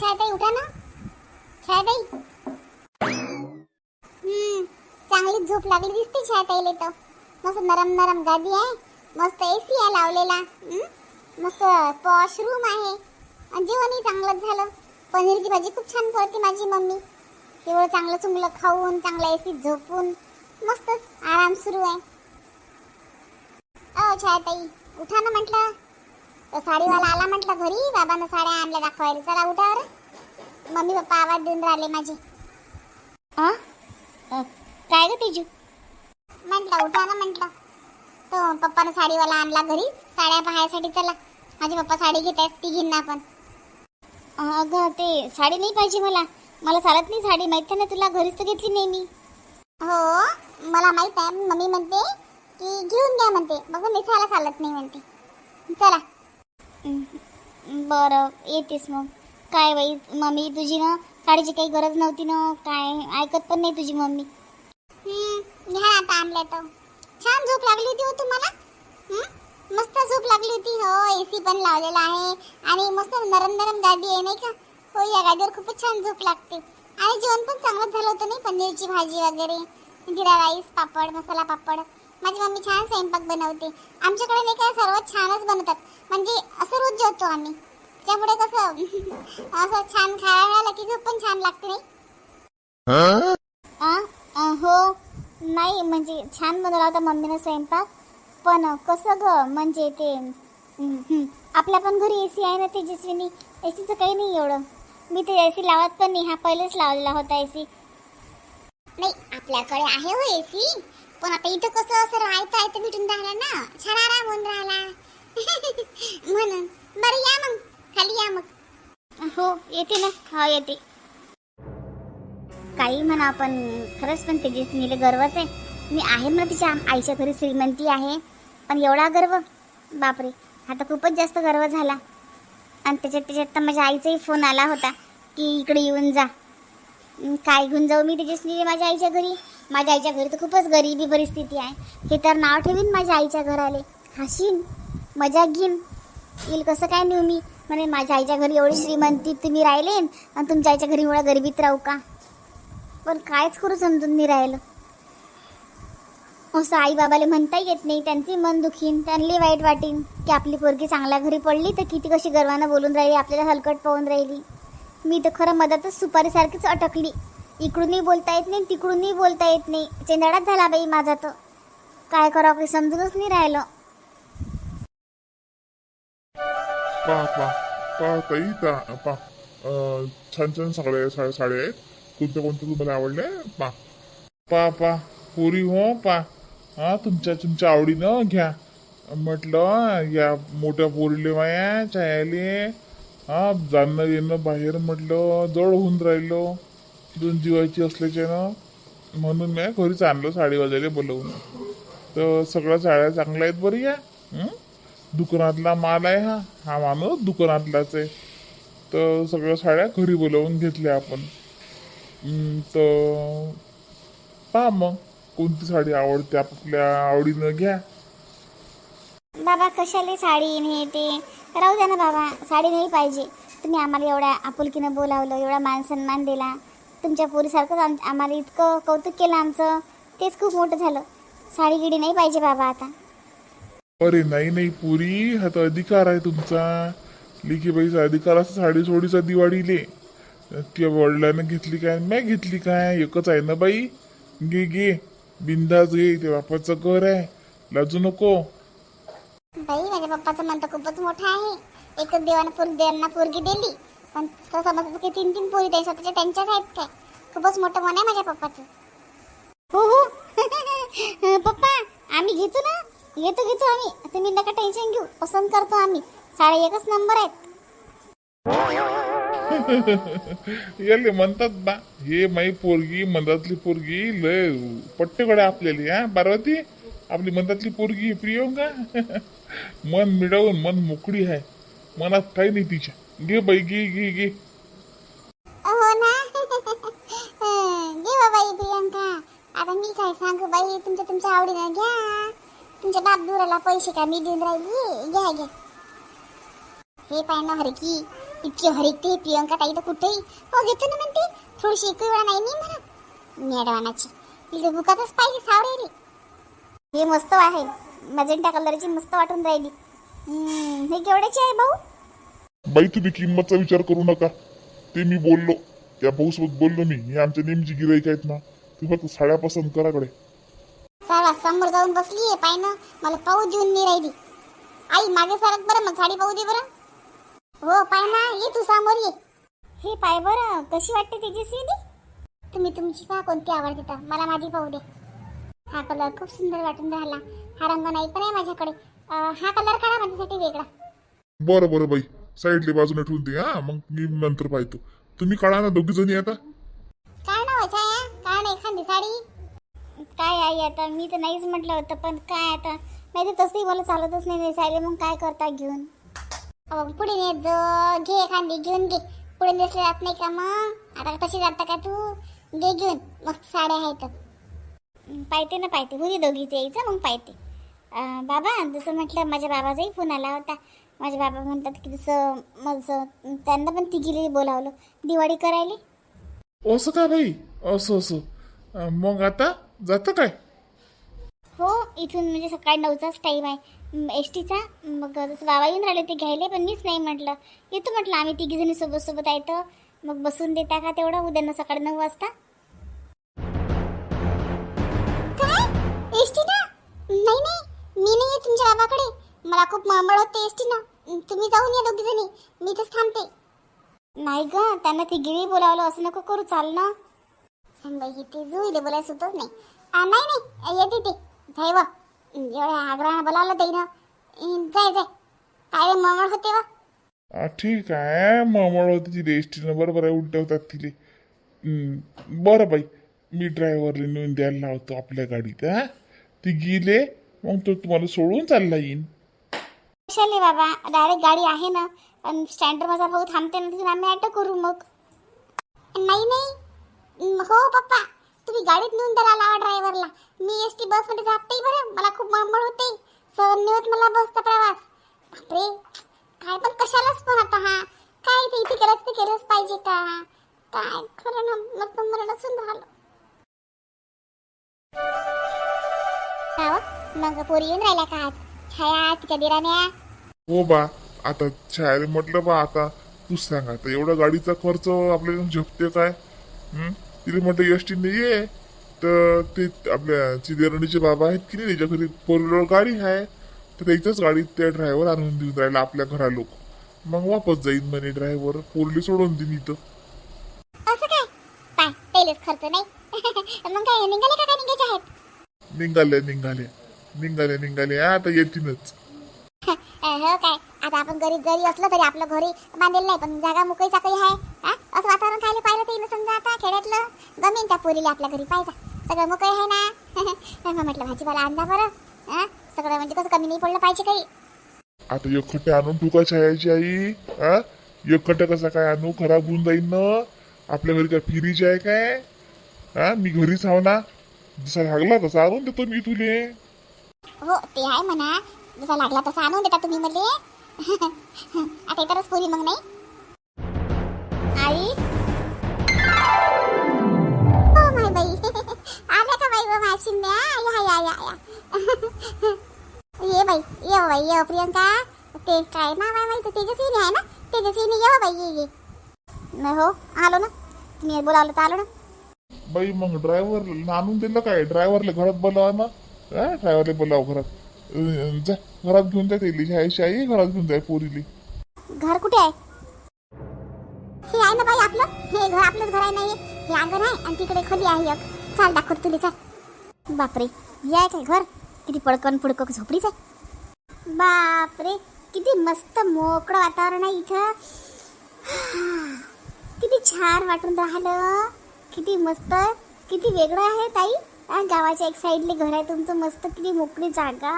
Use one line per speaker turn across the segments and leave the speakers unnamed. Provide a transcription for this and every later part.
छायाताई उठा ना. छायाताई हम्म चांगली झोप लागली दिसते छायाताईले तर. मस्त नरम नरम गादी आहे. मस्त एसी आहे लावलेला. मस्त पॉश रूम आहे. आणि जेवणही चांगलंच झालं. पनीरची भाजी खूप छान करते माझी मम्मी. एवढं चांगलं चुंगलं खाऊन चांगलं एसीत झोपून मस्तच आराम सुरू आहे. अ छायाताई उठा ना म्हटलं. तो साडीवाला आला म्हटलं घरी. बाबानं साड्या आणल्या दाखवायला. चला उठा बरं मम्मी पप्पा आवाज देऊन राहिले माझे.
काय ग तेजू?
म्हटलं उठा ना म्हटलं. तो पप्पानं साडीवाला आणला घरी. साड्या पाहायसाठी चला. माझे पप्पा साडी घेत आहेत ती घेईन ना आपण.
अगं ते साडी नाही पाहिजे मला. मला चालत नाही साडी. माहीत आहे ना तुला? घरीच तर घेतली नाही मी.
हो मला माहीत आहे. मम्मी म्हणते की घेऊन घ्या म्हणते. बघा नेसायला चालत नाही म्हणते. चला.
बरं येतेस मग. काय बाई मम्मी तुझी ना काळीची काही गरज नव्हती ना काय ऐकत पण नाही तुझी मम्मी.
घ्या आता आणलं तर छान झोप लागली होती हो तुम्हाला? मस्त झोप लागली होती. हो एसी पण लावलेला आहे. आणि मस्त नरम नरम गादी आहे नाही का? हो या गादीवर खूपच छान झोप लागते. आणि जेवण पण चांगलंच झालं होतं नाही? पनीरची भाजी वगैरे जिरा राईस पापड मसाला पापड. माझी मम्मी छान स्वयंपाक बनवते. आमच्याकडे नाही काय सर्व छानच बनवतात. म्हणजे असं रोज जेवतो आम्ही. त्यामुळे कसं? असं छान खायला मिळालं की झोप पण छान लागते नाही?
हो? नाही म्हणजे छान बनवला होता मम्मीनं स्वयंपाक. पण कसं ग म्हणजे ते. आपल्या पण घरी ए सी आहे ना तेजस्विनी. ए सीचं काही नाही एवढं. मी ते ए सी लावत पण नाही. हा पहिलेच लावलेला होता ए सी.
नाही आपल्याकडे आहे हो एसी पण आता इथं कसं असं राहायचं आहे तर भेटून राहिला ना. छान आराम होऊन राहिला. म्हणून. बरं या मग. खाली या मग.
हो येते ना. हा येते. काही म्हणा आपण खरंच पण तेजस्विनीला गर्वच आहे. मी आहे म्हणा तिच्या आईच्या घरी श्रीमंती आहे. पण एवढा गर्व? बापरे. आता खूपच जास्त गर्व झाला. आणि त्याच्यात त्याच्यात तर माझ्या आईचाही फोन आला होता की इकडे येऊन जा. काय घेऊन जाऊ मी तेजस्वी माझ्या आईच्या घरी? माझ्या आईच्या घरी तर खूपच गरिबी परिस्थिती आहे. हे तर नाव ठेवीन माझ्या आईच्या घराले. हसीन. मजा घेईन. येईल कसं काय नेऊ मी? म्हणे माझ्या आईच्या घरी एवढी श्रीमंती तुम्ही राहिले आणि तुमच्या आईच्या घरी एवढ्या गरिबीत राहू का? पण कायच करू समजून नाही राहिलं. असं आई बाबाला म्हणता येत नाही त्यांची मन दुखीन त्यांनी वाईट वाटीन की आपली पोरगी चांगल्या घरी पडली तर किती कशी गर्वानं बोलून राहिली आपल्याला हलकट पाहून राहिली. मी तर खरं मधातच सुपारीसारखीच अटकली. इकडूनही बोलता येत नाही तिकडूनही बोलता येत नाही. चेंदाडाच झाला बाई माझा तर. काय करावं काही समजूनच नाही राहिलं.
पा पा पा ताई ता पा छान छान सगळ्या साड्या साड्या आहेत. कोणत्या कोणत्या तुम्हाला आवडल्या पा. पा पा. पुरी हो पा. हा तुमच्या तुमच्या आवडीनं घ्या. म्हटलं या मोठ्या पोरीले माया छायाले. हा जाणं येणं बाहेर म्हटलं जड होऊन राहिलो. दोन जीवाची असल्याच्यानं म्हणून मी घरीच आणलं साडी वाजायला बोलवून. तर सगळ्या साड्या चांगल्या आहेत बरी या? दुकानातला माल आहे हा. हा माणूस दुकानातलाच आहे. तर सगळ्या साड्या घरी बोलवून घेतल्या आपण. तर पहा मग कोणती साडी आवडते आपल्या आवडीनं घ्या.
बाबा कशाला साडी नाही हे ते? राहू द्या ना बाबा साडी नाही पाहिजे. तुम्ही आम्हाला एवढ्या आपुलकीनं बोलावलं एवढा मान सन्मान दिला. तुमच्या पोरीसारखंच आम आम्हाला इतकं कौतुक केलं आमचं. तेच खूप मोठं झालं. साडी गिडी नाही पाहिजे बाबा आता.
अरे नाही नाही पुरी हा तर अधिकार आहे तुमचा. लिखीबाईचा अधिकार असं साडी सोडीचा दिवाळीले त्या वडिलांना घेतली काय नाही घेतली काय? एकच आहे ना बाई. घे घे. बिंदाच घे. ते बापाचं घर आहे. लाजू नको.
बाई माझ्या बाप्पाचं मन तर खूपच मोठं आहे. एकच देवानं पोरी देवांना पोरगी दिली. पण तो समजतं की तीन तीन पोरी द्यायच्या स्वतःच्या त्यांच्याच आहेत काय? खूपच मोठं मन आहे माझ्या पप्पाचं
हो हो. पप्पा आम्ही घेतो ना? घेतो घेतो आम्ही. तुम्ही नका टेन्शन घेऊ. पसंत करतो आम्ही. साडे एकच नंबर आहेत.
याले म्हणतात बा हे माई पोरगी मधातली पोरगी लय पट्टेकडे आपल्याली हा पार्वती? आपली मधातली पोरगी प्रियंका? मन मिळवून मन मोकळी आहे. मनात काही नाही तिच्या. घे बाई घे घे घे.
हो ना. घे बाई प्रियंका. आता मी काय सांगू बाई तुमच्या तुमच्या आवडीनं घ्या. तुमच्या बाप दुराला पैसे का मी देऊन राहिली? घ्या घ्या. हे पाय ना हरकी. इतकी हरिकते प्रियंका ताई तर कुठेही. हो घेतो ना म्हणते. थोडीशी एक वेळा नाही मी म्हणा. मॅडवानाची. तिथे बुकातच पाहिजे सावरेली.
हे मस्त आहे. मजेंटा कलरची मस्त वाटून राहिली. हे केवढ्याची आहे भाऊ?
बाई तुम्ही किंमतचा विचार करू नका. ते मी बोललो. त्या भाऊसोबत बोललो मी. हे आमच्या नेमची गिराईक आहेत ना. तुम्ही फक्त साड्या पसंत करा
सारा समोर जाऊन बसली आहे पाय ना मला पाहू देऊन नाही राहिली. आई मागे सारत बरं मग साडी पाहू दे बरं. हो पाय ना ये तू समोर ये.
हे पाय बरं कशी वाटते त्याची सीडी
तुम्ही तुमची पहा कोणती आवडते तर. मला माझी पाहू दे. हा कलर खूप सुंदर वाटून राहिला. हा रंग नाही पण आहे माझ्याकडे. अं, हा कलर काढा माझ्यासाठी वेगळा.
बरं बरं बाई. साईडले बाजूने ठेवून दे हा. मग मी नंतर पाहतो. तुम्ही कळा ना दोघी जणी आता.
काय नाव आहे छाया? काय नाही एखादी साडी?
काय आई आता? मी तर नाहीच म्हटलं होतं पण काय आता? नाही तर तसंही मला चालतच नाही नेसायला मग काय करता घेऊन?
पुढे नेत जो घे एखादी घेऊन घे. पुढे नेसले जात नाही का मग? आता तशी जाता का तू? घे घेऊन. मस्त साड्या आहेत.
पाहते ना पाहते. होती दोघीच यायचं मग पाहते. बाबा जसं म्हटलं माझ्या बाबाचाही फोन आला होता. माझे बाबा म्हणतात की जसं माझं त्यांना पण तिघीला बोलावलं. दिवाळी करायला?
असं का भाई असं असं. मग आता? जातं काय?
हो इथून म्हणजे सकाळी नऊचाच टाईम आहे. एस टीचा मग जसं बाबा येऊन राहिले ते घ्यायला पण मीच नाही म्हटलं. येतो म्हटलं आम्ही तिघीजणी सोबत सोबत आहे तर. मग बसून देता का तेवढं? उद्या ना सकाळी नऊ वाजता.
काय? एसटी ना नाही नाही. मी नाही तुमच्या बाबाकडे मला खूप मळमळ होते एसटी ना तुम्ही जाऊन या दोघी जणी मी इथंच थांबते.
नाही ग त्यांना तिघीही बोलावलं. असं नको करू चाल ना.
संबाई ते जुईले बोलायला सुचत नाही. आ, नाही नाही येते ते. जाय व. एवढ्या आग्रहानं बोलावलं ते ना जाय जाय. काय रे मळमळ होते व?
हा, ठीक आहे ममळ होती तिथे एस टीनं बरोबर आहे उलट्या होतात तिले. हं, बरं बाई. मी ड्रायव्हरला नेऊन द्यायला लावतो आपल्या गाडीत हा? ती गेले मग तो तुम्हाला सोडून चालला येईन.
कशाले बाबा? डायरेक्ट गाडी आहे ना. आणि स्टँडवर माझा भाऊ थांबते ना तिथून आम्ही ॲटो करू मग.
नाही नाही. हो पप्पा. तुम्ही गाडीत नेऊन द्यायला लावा ड्रायव्हरला मी एस टी बसमध्ये जात नाही बरं. मला खूप मांबळ होते. सहन नाही होत मला बसचा प्रवास. बापरे. काय पण कशालाच पण आता हा? काय ते इथे केलं ते केलंच पाहिजे का काय खरं ना मस्त मरण असून राहिलं. हो? मग पोरी येऊन राहिल्या का आज? छाया तिच्या दिराण्या?
हो बा. आता शाळेला म्हटलं बा आता तू सांग आता. एवढा गाडीचा खर्च आपल्याला झेपते काय? तिला म्हटलं एस टी ये तर ते आपल्या चिदेरणीचे बाबा आहेत की नाही त्याच्या घरी फोर व्हीलर गाडी आहे. तर त्याच्याच गाडीत त्या ड्रायव्हर आणून देऊन राहिला आपल्या घरा लोक. मग वापस जाईन म्हणे ड्रायव्हर पोरली सोडून देईन इथं.
असं काय? पाय पहिलेच खर्च नाही. मग काय निघाले का काय? निघायचे आहेत.
निघाले निघाले. निघाले निघाले. आता येतीनच
हो काय. आता आपण गरीब जरी असलो तरी आपलं घरी बांधलेलं नाही पण जागा मोकळी चाकळी आहे हा? असं वातावरण खायला पाहिलं तर समजा आता खेड्यातलं गमीन त्या पोरीला आपल्या घरी पाहिजे. सगळं मोकळं आहे ना? मग म्हटलं भाजीपाला आणला बरं हा? सगळं म्हणजे कसं कमी नाही पडलं पाहिजे काही.
आता एकखट्टे आणून ठुका छायाची आई? हा? एकखट्टे कसा काय आणू? खराब होऊन जाईन ना. आपल्या घरी काय फिरीची आहे काय? हा? मी घरीच आहो ना. जसा लागला तसा आणून देतो मी तुले.
हो ते आहे म्हणा. जसा लागला तसा आणून देता तुम्ही मले. आता इतरच पोरी मग नाही?
आई?
हो माय बाई. आल्या का बाई बाबा शिंद्या? या या या या. ये बाई ये हो बाई ये हो प्रियंका. ते काय नाव आहे माहिती तेजस्विनी आहे ना? तेजस्विनी ये हो बाई ये ये.
नाही हो आलो ना. तुम्ही बोलावलं तर आलो ना.
बाई मग ड्रायव्हर आणून दिलं काय? ड्रायव्हरला घरात बोलावा ना. ड्रायव्हरला बोलाव घरात. अं, जा घरात घेऊन जाते छायाची आई घरात घेऊन जाय पोरीली
घर कुठे आहे?
हे आहे ना बाई आपलं? हे घर आपलंच घर आहे नाही हे? अंगण आहे आणि तिकडे खोली आहे एक. चाल दाखवत तुला चाल.
बापरे हे आहे काय घर? किती पडकन पुडकं झोपडीच आहे. बापरे किती मस्त मोकळं वातावरण आहे इथं. किती छान वाटून राहिलं. किती मस्त किती वेगळं आहे ताई. गावाच्या एक साईडले घर आहे. तुमचं मस्त किती मोकळी जागा.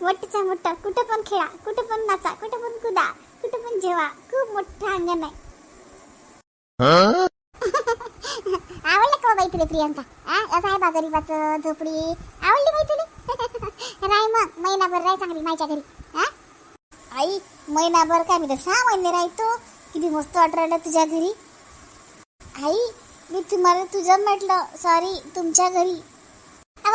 मोठीच्या मोठा कुठं पण खेळा. कुठं पण नाचा. कुठं पण कुदा. कुठं पण जेवा. खूप मोठं अंगण आहे.
आवडलं का हो बाई तुला प्रियंका? असं आहे बा गरीबाचं झोपडी. आवडली बाई तुला? राय मग. महिनाभर राय चांगली माझ्या घरी. हा?
आई महिनाभर काय मी सहा महिने राहतो. किती मस्त वाटू तुझ्या घरी. आई मी तुम्हाला तुझं म्हटलं. सॉरी तुमच्या घरी.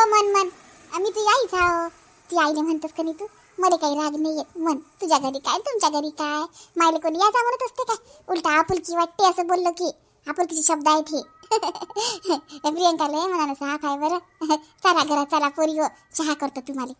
मन मन. आम्ही तुझी आईच आहो. ती आईने म्हणतोस का नाही तू? मला काही राग नाही येत मन तुझ्या घरी काय तुमच्या घरी काय? मायला कोणी याचा म्हणत असते काय उलटा आपुलकी वाटते असं बोललं की. आपुलकीचे शब्द आहेत हे. प्रियंकाला म्हणाला सहा काय बरं. चला घरा चला पोरी हो. चहा करतो तुम्हाला.